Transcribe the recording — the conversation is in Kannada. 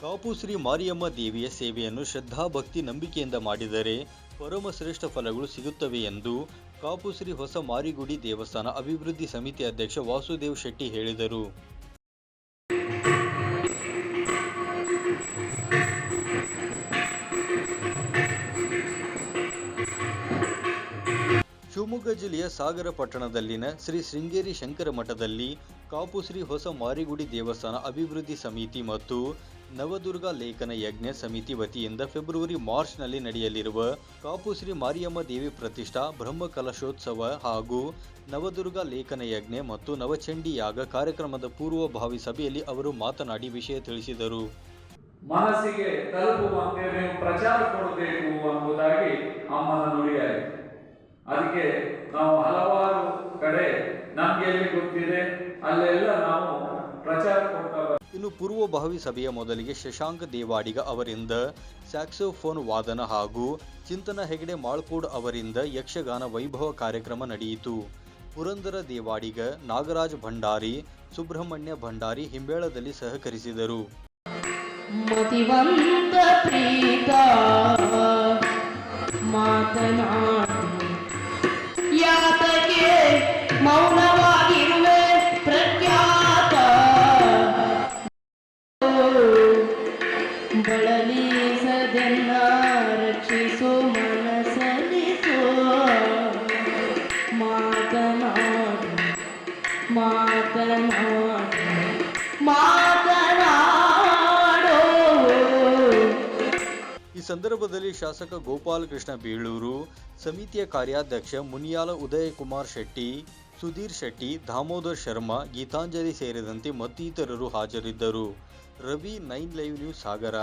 ಕಾಪು ಶ್ರೀ ಮಾರಿಯಮ್ಮ ದೇವಿಯ ಸೇವೆಯನ್ನು ಶ್ರದ್ಧಾಭಕ್ತಿ ನಂಬಿಕೆಯಿಂದ ಮಾಡಿದರೆ ಪರಮಶ್ರೇಷ್ಠ ಫಲಗಳು ಸಿಗುತ್ತವೆ ಎಂದು ಕಾಪು ಶ್ರೀ ಹೊಸ ಮಾರಿಗುಡಿ ದೇವಸ್ಥಾನ ಅಭಿವೃದ್ಧಿ ಸಮಿತಿ ಅಧ್ಯಕ್ಷ ವಾಸುದೇವ್ ಶೆಟ್ಟಿ ಹೇಳಿದರು. ಶಿವಮೊಗ್ಗ ಜಿಲ್ಲೆಯ ಸಾಗರ ಪಟ್ಟಣದಲ್ಲಿನ ಶ್ರೀ ಶೃಂಗೇರಿ ಶಂಕರ ಮಠದಲ್ಲಿ ಕಾಪು ಶ್ರೀ ಹೊಸ ಮಾರಿಗುಡಿ ದೇವಸ್ಥಾನ ಅಭಿವೃದ್ಧಿ ಸಮಿತಿ ಮತ್ತು ನವದುರ್ಗ ಲೇಖನ ಯಜ್ಞ ಸಮಿತಿ ವತಿಯಿಂದ ಫೆಬ್ರವರಿ ಮಾರ್ಚ್ನಲ್ಲಿ ನಡೆಯಲಿರುವ ಕಾಪು ಶ್ರೀ ಮಾರಿಯಮ್ಮ ದೇವಿ ಪ್ರತಿಷ್ಠಾ ಬ್ರಹ್ಮ ಕಲಶೋತ್ಸವ ಹಾಗೂ ನವದುರ್ಗ ಲೇಖನ ಯಜ್ಞ ಮತ್ತು ನವಚಂಡಿ ಯಾಗ ಕಾರ್ಯಕ್ರಮದ ಪೂರ್ವಭಾವಿ ಸಭೆಯಲ್ಲಿ ಅವರು ಮಾತನಾಡಿ ವಿಷಯ ತಿಳಿಸಿದರು. ಮನಸ್ಸಿಗೆ ತಲುಪುವಂತೆ ನೀವು ಪ್ರಚಾರ ಕೊಡಬೇಕು ಎಂಬುದಾಗಿ ಅಮ್ಮನ ನುಡಿಯಾಗಿದೆ. ಅದಕ್ಕೆ ನಾವು ಹಲವಾರು ಕಡೆ ನಮಗೆ ಗೊತ್ತಿದೆ, ಅಲ್ಲೆಲ್ಲ ಇನ್ನು ಪೂರ್ವಭಾವಿ ಸಭೆಯ ಮೊದಲಿಗೆ ಶಶಾಂಕ್ ದೇವಾಡಿಗ ಅವರಿಂದ ಸ್ಯಾಕ್ಸೋಫೋನ್ ವಾದನ ಹಾಗೂ ಚಿಂತನ ಹೆಗಡೆ ಮಾಳ್ಕೋಡ್ ಅವರಿಂದ ಯಕ್ಷಗಾನ ವೈಭವ ಕಾರ್ಯಕ್ರಮ ನಡೆಯಿತು. ಪುರಂದರ ದೇವಾಡಿಗ ನಾಗರಾಜ್ ಭಂಡಾರಿ, ಸುಬ್ರಹ್ಮಣ್ಯ ಭಂಡಾರಿ ಹಿಂಬೇಳದಲ್ಲಿ ಸಹಕರಿಸಿದರು. ಈ ಸಂದರ್ಭದಲ್ಲಿ ಶಾಸಕ ಗೋಪಾಲ್ ಕೃಷ್ಣ ಬೀಳೂರು, ಸಮಿತಿಯ ಕಾರ್ಯಾಧ್ಯಕ್ಷ ಮುನಿಯಾಲ ಉದಯ ಕುಮಾರ್ ಶೆಟ್ಟಿ, ಸುಧೀರ್ ಶೆಟ್ಟಿ, ದಾಮೋದರ್ ಶರ್ಮಾ, ಗೀತಾಂಜಲಿ ಸೇರಿದಂತೆ ಮತ್ತಿತರರು ಹಾಜರಿದ್ದರು. Ravi nine live news Sagara.